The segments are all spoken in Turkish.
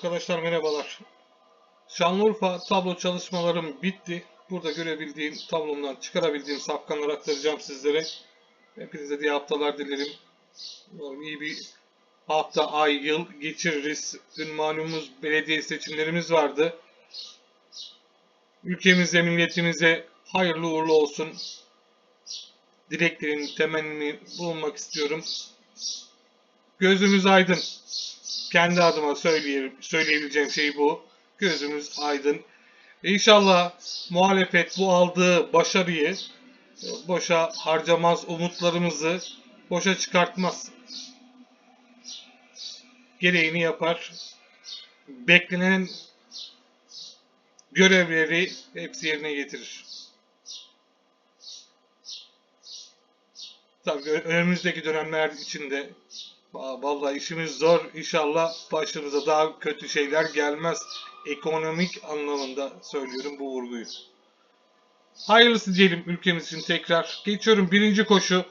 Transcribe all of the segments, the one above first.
Arkadaşlar merhabalar. Şanlıurfa tablo çalışmalarım bitti. Burada görebildiğim tablomdan çıkarabildiğim safkanları aktaracağım sizlere. Hepinize iyi haftalar dilerim. Umarım iyi bir hafta, ay, yıl geçiririz. Dün malumumuz belediye seçimlerimiz vardı. Ülkemize, milletimize hayırlı uğurlu olsun. Dileklerin temennini bulunmak istiyorum. Gözümüz aydın. Kendi adıma söyleye, söyleyebileceğim şey bu. Gözümüz aydın. İnşallah muhalefet bu aldığı başarıyı boşa harcamaz, umutlarımızı boşa çıkartmaz. Gereğini yapar. Beklenen görevleri hepsi yerine getirir. Tabii önümüzdeki dönemler içinde Vallahi işimiz zor. İnşallah başımıza daha kötü şeyler gelmez. Ekonomik anlamında söylüyorum bu vurguyu. Hayırlısı diyelim ülkemiz için tekrar. Geçiyorum birinci koşu.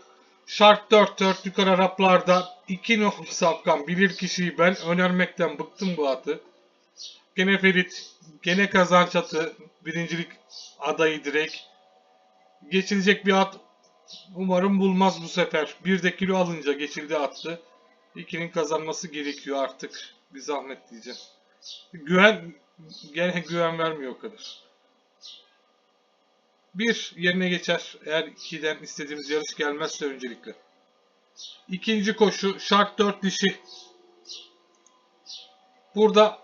Şart 4-4 yukarı Araplarda 2 nolu safkan bilir kişiyi ben önermekten bıktım bu atı. Gene Ferit, gene kazanç atı, birincilik adayı direkt. Geçilecek bir at umarım bulmaz bu sefer. Bir de kilo alınca geçildi attı. İkinin kazanması gerekiyor artık. Bir zahmet diyeceğim. Güven, gene güven vermiyor o kadar. Bir yerine geçer. Eğer ikiden istediğimiz yarış gelmezse öncelikle. İkinci koşu şart 4 dişi. Burada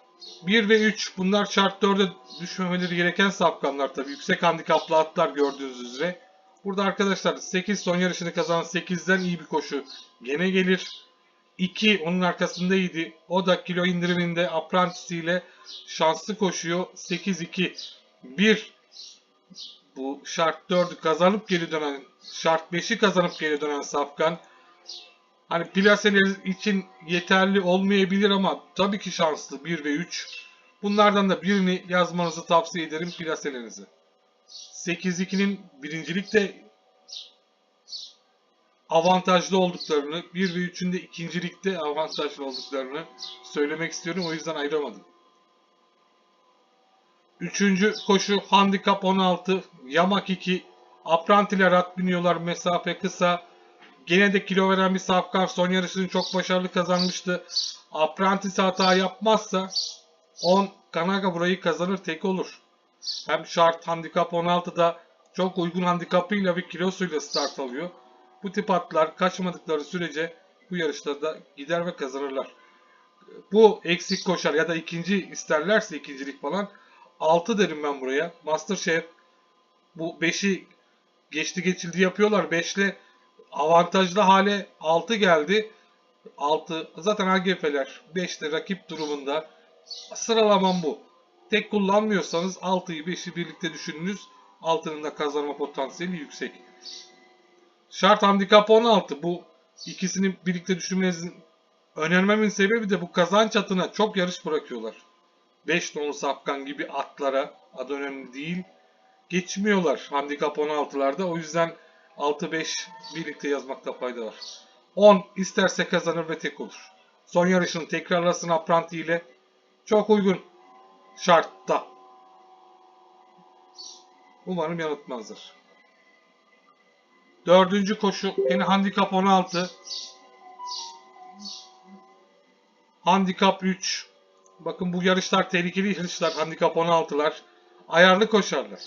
1 ve 3 bunlar şart 4'e düşmemeleri gereken safkanlar tabii. Yüksek handikaplı atlar gördüğünüz üzere. Burada arkadaşlar 8 son yarışını kazanan 8'den iyi bir koşu gene gelir. 2 onun arkasındaydı. O da kilo indiriminde Apprentice ile şanslı koşuyor. 8-2. 1 bu şart 4'ü kazanıp geri dönen, şart 5'i kazanıp geri dönen Safkan. Hani plaseler için yeterli olmayabilir ama tabii ki şanslı 1 ve 3. Bunlardan da birini yazmanızı tavsiye ederim plaselerinizi. 8-2'nin birincilikte avantajlı olduklarını, 1 ve 3'ün de ikincilikte avantajlı olduklarını söylemek istiyorum. O yüzden ayıramadım. Üçüncü koşu handikap 16, yamak 2, aprantiler at biniyorlar mesafe kısa. Gene de kilo veren bir safkan son yarışını çok başarılı kazanmıştı. Apprentice hata yapmazsa 10 Kanaga burayı kazanır tek olur. Hem şart handikap 16'da çok uygun handikapıyla ve kilosuyla start alıyor. Bu tip atlar kaçmadıkları sürece bu yarışlarda gider ve kazanırlar. Bu eksik koşar ya da ikinci isterlerse ikincilik falan 6 derim ben buraya. Masterchef bu 5'i geçti geçildi yapıyorlar. 5'le avantajlı hale 6 geldi. 6 zaten AGF'ler 5'te rakip durumunda. Sıralamam bu. Tek kullanmıyorsanız 6'yı 5'i birlikte düşününüz. 6'nın da kazanma potansiyeli yüksek. Şart handikap 16. Bu ikisini birlikte düşünmenizin önermemin sebebi de bu kazanç atına çok yarış bırakıyorlar. 5 nolu safkan gibi atlara adı önemli değil. Geçmiyorlar handikap 16'larda. O yüzden 6-5 birlikte yazmakta fayda var. 10 isterse kazanır ve tek olur. Son yarışını tekrarlasın Apranti ile. Çok uygun şartta. Umarım yanıltmazlar. Dördüncü koşu yine handikap 16. Handikap 3. Bakın bu yarışlar tehlikeli yarışlar. Handikap 16'lar. Ayarlı koşarlar.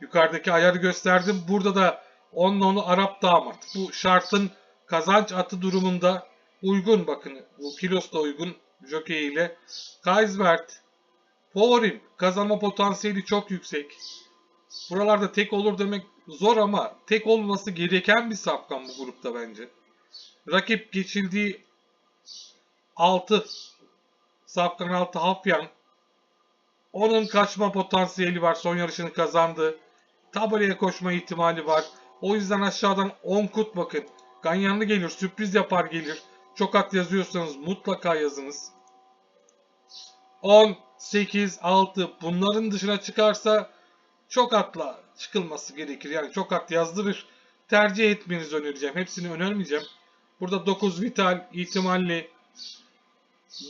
Yukarıdaki ayarı gösterdim. Burada da 10 nolu Arap damat. Bu şartın kazanç atı durumunda uygun bakın. Bu kilos da uygun. Jockey ile. Kaisbert. Favorim. Kazanma potansiyeli çok yüksek. Buralarda tek olur demek zor ama tek olması gereken bir safkan bu grupta bence. Rakip geçildiği 6 safkan 6 Hafyan. Onun kaçma potansiyeli var. Son yarışını kazandı. Tabelaya koşma ihtimali var. O yüzden aşağıdan 10 kut bakın. Ganyanlı gelir, sürpriz yapar gelir. Çok at yazıyorsanız mutlaka yazınız. 10, 8, 6 bunların dışına çıkarsa çok atla çıkılması gerekir. Yani çok at yazdırır. Tercih etmenizi önereceğim. Hepsini önermeyeceğim. Burada 9 vital ihtimalli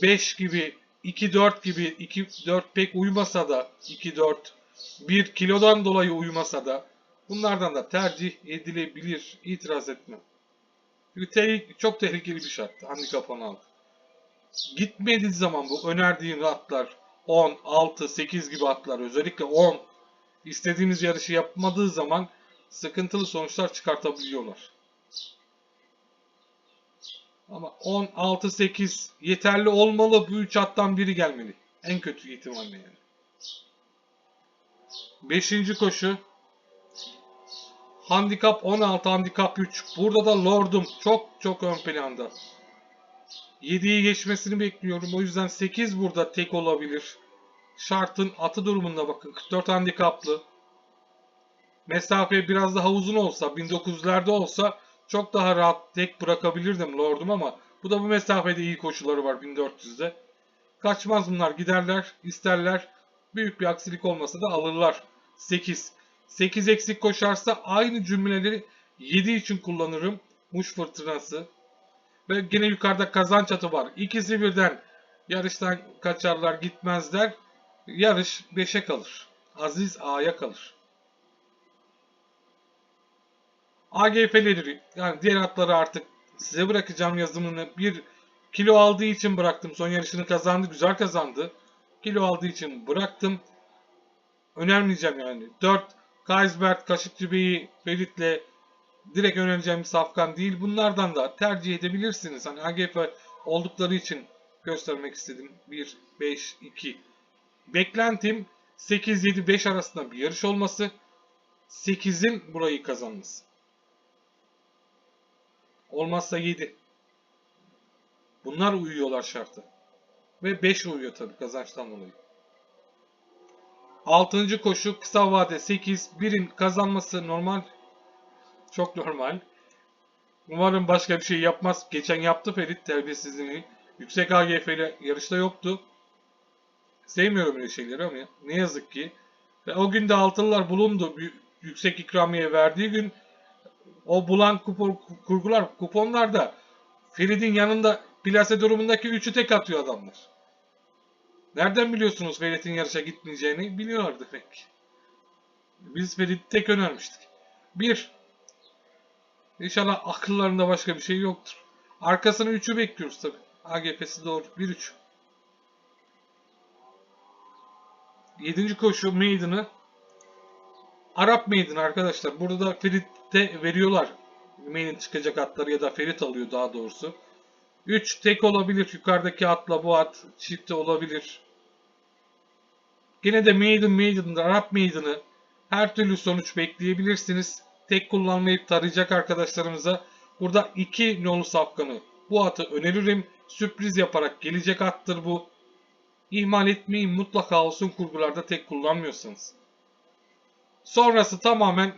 5 gibi 2-4 gibi 2-4 pek uymasa da 2-4 bir kilodan dolayı uymasa da bunlardan da tercih edilebilir. İtiraz etmem. Çünkü te- çok tehlikeli bir şart. Handikap 16. Gitmediği zaman bu önerdiğin atlar 10, 6, 8 gibi atlar özellikle 10 istediğiniz yarışı yapmadığı zaman sıkıntılı sonuçlar çıkartabiliyorlar. Ama 10, 6, 8 yeterli olmalı. Bu 3 attan biri gelmeli. En kötü ihtimalle yani. Beşinci koşu. Handikap 16, handikap 3. Burada da Lord'um çok çok ön planda. 7'yi geçmesini bekliyorum. O yüzden 8 burada tek olabilir. Şartın atı durumunda bakın. 44 handikaplı. Mesafe biraz daha uzun olsa, 1900'lerde olsa çok daha rahat tek bırakabilirdim Lord'um ama bu da bu mesafede iyi koşuları var 1400'de. Kaçmaz bunlar giderler, isterler. Büyük bir aksilik olmasa da alırlar. 8. 8 eksik koşarsa aynı cümleleri 7 için kullanırım. Muş fırtınası. Ve yine yukarıda kazanç atı var. İkisi birden yarıştan kaçarlar gitmezler. Yarış 5'e kalır. Aziz A'ya kalır. AGF'leri yani diğer atları artık size bırakacağım yazımını bir kilo aldığı için bıraktım. Son yarışını kazandı. Güzel kazandı. Kilo aldığı için bıraktım. Önermeyeceğim yani. 4 Kaisbert, Kaşıkçı Bey'i, Ferit'le direkt önereceğim bir safkan değil. Bunlardan da tercih edebilirsiniz. Hani AGF oldukları için göstermek istedim. 1, 5, 2. Beklentim 8, 7, 5 arasında bir yarış olması. 8'in burayı kazanması. Olmazsa 7. Bunlar uyuyorlar şartı. Ve 5 uyuyor tabii kazançtan dolayı. 6. koşu kısa vade 8. Birin kazanması normal. Çok normal. Umarım başka bir şey yapmaz. Geçen yaptı Ferit terbiyesizliğini. Yüksek AGF ile yarışta yoktu. Sevmiyorum öyle şeyleri ama ne yazık ki. Ve o gün de altılılar bulundu. Yüksek ikramiye verdiği gün o bulan kupon, kurgular, kuponlarda Ferit'in yanında plase durumundaki 3'ü tek atıyor adamlar. Nereden biliyorsunuz Ferit'in yarışa gitmeyeceğini? Biliyorlar demek. Biz Ferit'i tek önermiştik. 1. İnşallah akıllarında başka bir şey yoktur. Arkasını 3'ü bekliyoruz tabi. AGF'si doğru. 1-3. 7. koşu Maiden'ı Arap Maiden arkadaşlar. Burada da Ferit'te veriyorlar. Maiden çıkacak atları ya da Ferit alıyor daha doğrusu. 3 tek olabilir. Yukarıdaki atla bu at çifte olabilir. Yine de Maiden Maiden'da Arap Maiden'ı her türlü sonuç bekleyebilirsiniz. Tek kullanmayıp tarayacak arkadaşlarımıza burada 2 nolu safkanı bu atı öneririm. Sürpriz yaparak gelecek attır bu. İhmal etmeyin mutlaka olsun kurgularda tek kullanmıyorsanız. Sonrası tamamen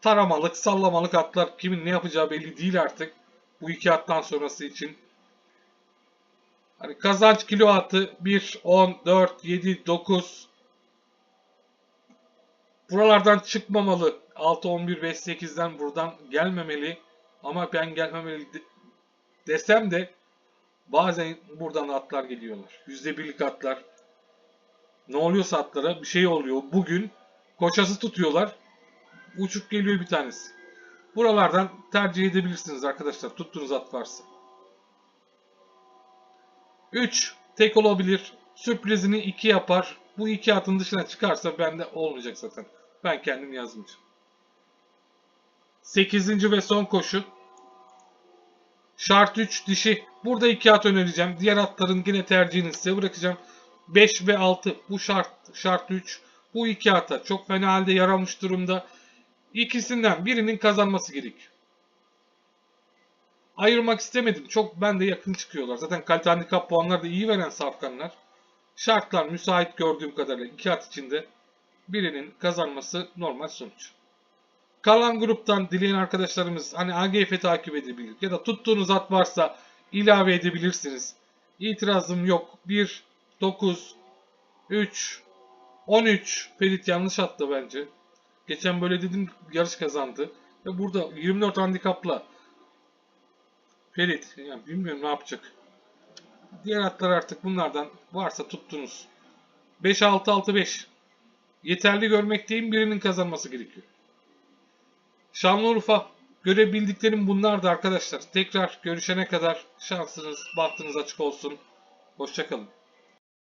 taramalık, sallamalık atlar. Kimin ne yapacağı belli değil artık. Bu iki attan sonrası için. Hani kazanç kilo atı 1, 10, 4, 7, 9. Buralardan çıkmamalı. 6, 11, 5, 8'den buradan gelmemeli. Ama ben gelmemeli de- desem de bazen buradan atlar geliyorlar. %1'lik atlar. Ne oluyorsa atlara bir şey oluyor. Bugün koçası tutuyorlar. Uçup geliyor bir tanesi. Buralardan tercih edebilirsiniz arkadaşlar. Tuttuğunuz at varsa. 3. Tek olabilir. Sürprizini 2 yapar. Bu iki atın dışına çıkarsa bende olmayacak zaten. Ben kendim yazmayacağım. 8. ve son koşu. Şart 3 dişi. Burada 2 at önereceğim. Diğer atların yine tercihini size bırakacağım. 5 ve 6 bu şart şart 3. Bu iki ata çok fena halde yaramış durumda. İkisinden birinin kazanması gerekiyor. Ayırmak istemedim. Çok bende yakın çıkıyorlar. Zaten kalite handikap puanları da iyi veren safkanlar. Şartlar müsait gördüğüm kadarıyla iki at içinde birinin kazanması normal sonuç. Kalan gruptan dileyen arkadaşlarımız hani AGF takip edebilir ya da tuttuğunuz at varsa ilave edebilirsiniz. İtirazım yok. 1, 9, 3, 13. Ferit yanlış attı bence. Geçen böyle dedim yarış kazandı. Ve burada 24 handikapla Ferit yani bilmiyorum ne yapacak. Diğer atlar artık bunlardan varsa tuttunuz. 5-6-6-5. Yeterli görmekteyim birinin kazanması gerekiyor. Şanlıurfa görebildiklerim bunlardı arkadaşlar. Tekrar görüşene kadar şansınız, bahtınız açık olsun. Hoşçakalın.